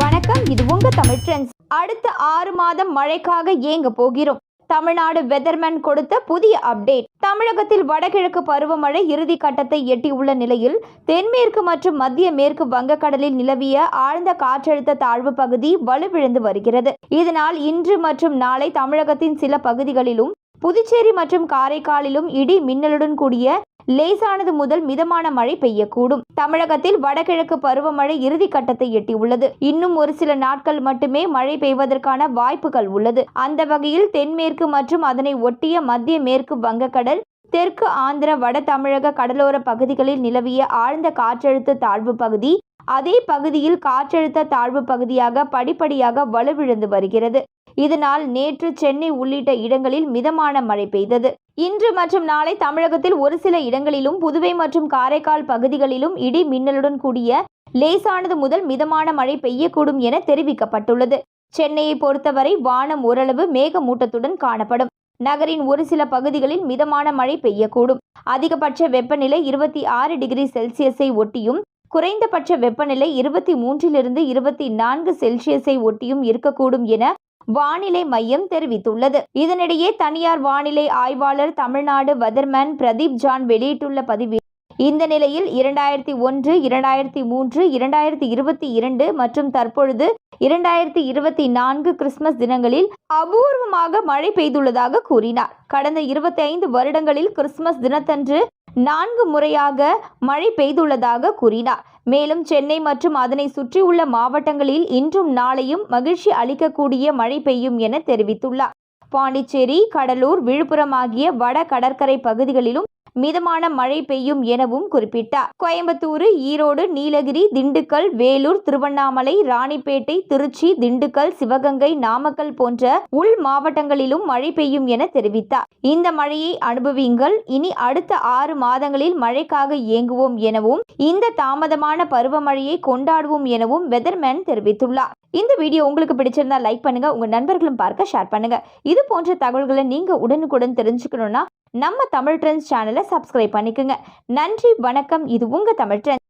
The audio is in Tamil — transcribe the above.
வணக்கம் இது உங்க தமிழ் ட்ரெண்ட்ஸ் அடுத்த ஆறு மாதம் மழைக்காக ஏங்க போகிறோம். தமிழ்நாடு வெதர்மேன் கொடுத்த புதிய அப்டேட் தமிழகத்தில் வடகிழக்கு பருவமழை இறுதி கட்டத்தை எட்டியுள்ள நிலையில் தென்மேற்கு மற்றும் மத்திய மேற்கு வங்கக்கடலில் நிலவிய ஆழ்ந்த காற்றழுத்த தாழ்வு பகுதி வலுவிழந்து வருகிறது. இதனால் இன்று மற்றும் நாளை தமிழகத்தின் சில பகுதிகளிலும் புதுச்சேரி மற்றும் காரைக்காலிலும் இடி மின்னலுடன் கூடிய லேசானது முதல் மிதமான மழை பெய்யக்கூடும். தமிழகத்தில் வடகிழக்கு பருவமழை இறுதி கட்டத்தை எட்டியுள்ளது. இன்னும் ஒரு சில நாட்கள் மட்டுமே மழை பெய்வதற்கான வாய்ப்புகள் உள்ளது. அந்த வகையில் தென்மேற்கு மற்றும் அதனை ஒட்டிய மத்திய மேற்கு வங்கக்கடல் தெற்கு ஆந்திர வட தமிழக கடலோர பகுதிகளில் நிலவிய ஆழ்ந்த காற்றழுத்த தாழ்வு பகுதி அதே பகுதியில் காற்றழுத்த தாழ்வு பகுதியாக படிப்படியாக வலுவிழந்து வருகிறது. இதனால் நேற்று சென்னை உள்ளிட்ட இடங்களில் மிதமான மழை பெய்தது. இன்று மற்றும் நாளை தமிழகத்தில் ஒரு சில இடங்களிலும் புதுவை மற்றும் காரைக்கால் பகுதிகளிலும் இடி மின்னலுடன் கூடிய லேசானது முதல் மிதமான மழை பெய்யக்கூடும் என தெரிவிக்கப்பட்டுள்ளது. சென்னையை பொறுத்தவரை வானம் ஓரளவு மேகமூட்டத்துடன் காணப்படும். நகரின் ஒரு சில பகுதிகளில் மிதமான மழை பெய்யக்கூடும். அதிகபட்ச வெப்பநிலை இருபத்தி ஆறு டிகிரி செல்சியஸை ஒட்டியும் குறைந்தபட்ச வெப்பநிலை இருபத்தி மூன்றிலிருந்து இருபத்தி நான்கு செல்சியஸை ஒட்டியும் இருக்கக்கூடும் என வானிலை மையம் தெரிவித்துள்ளது. இதனிடையே தனியார் வானிலை ஆய்வாளர் தமிழ்நாடு வெதர்மேன் பிரதீப் ஜான் வெளியிட்டுள்ள பதிவில் இந்த நிலையில் இரண்டாயிரத்தி ஒன்று இரண்டாயிரத்தி மூன்று இரண்டாயிரத்தி இருபத்தி இரண்டு மற்றும் தற்பொழுது இரண்டாயிரத்தி இருபத்தி நான்கு கிறிஸ்துமஸ் தினங்களில் அபூர்வமாக மழை பெய்துள்ளதாக கூறினார். கடந்த இருபத்தி ஐந்து வருடங்களில் கிறிஸ்துமஸ் தினத்தன்று நான்கு முறையாக மழை பெய்துள்ளதாக கூறினார். மேலும் சென்னை மற்றும் அதனை சுற்றியுள்ள மாவட்டங்களில் இன்றும் நாளையும் மகிழ்ச்சி அளிக்கக்கூடிய மழை பெய்யும் என தெரிவித்துள்ளார். பாண்டிச்சேரி கடலூர் விழுப்புரம் ஆகிய வட கடற்கரை பகுதிகளிலும் மிதமான மழை பெய்யும் எனவும் குறிப்பிட்டார். கோயம்புத்தூர் ஈரோடு நீலகிரி திண்டுக்கல் வேலூர் திருவண்ணாமலை ராணிப்பேட்டை திருச்சி திண்டுக்கல் சிவகங்கை நாமக்கல் போன்ற உள் மாவட்டங்களிலும் மழை பெய்யும் என தெரிவித்தார். இந்த மழையை அனுபவியுங்கள். இனி அடுத்த ஆறு மாதங்களில் மழைக்காக இயங்குவோம் எனவும் இந்த தாமதமான பருவமழையை கொண்டாடுவோம் எனவும் வெதர்மேன் தெரிவித்துள்ளார். இந்த வீடியோ உங்களுக்கு பிடிச்சிருந்தா லைக் பண்ணுங்க. உங்க நண்பர்களும் பார்க்க ஷேர் பண்ணுங்க. இது போன்ற தகவல்களை நீங்க உடனுக்குடன் தெரிஞ்சுக்கணும்னா நம்ம தமிழ் ட்ரெண்ட்ஸ் சேனலை சப்ஸ்கிரைப் பண்ணிக்கோங்க. நன்றி வணக்கம். இது உங்க தமிழ் ட்ரெண்ட்ஸ்.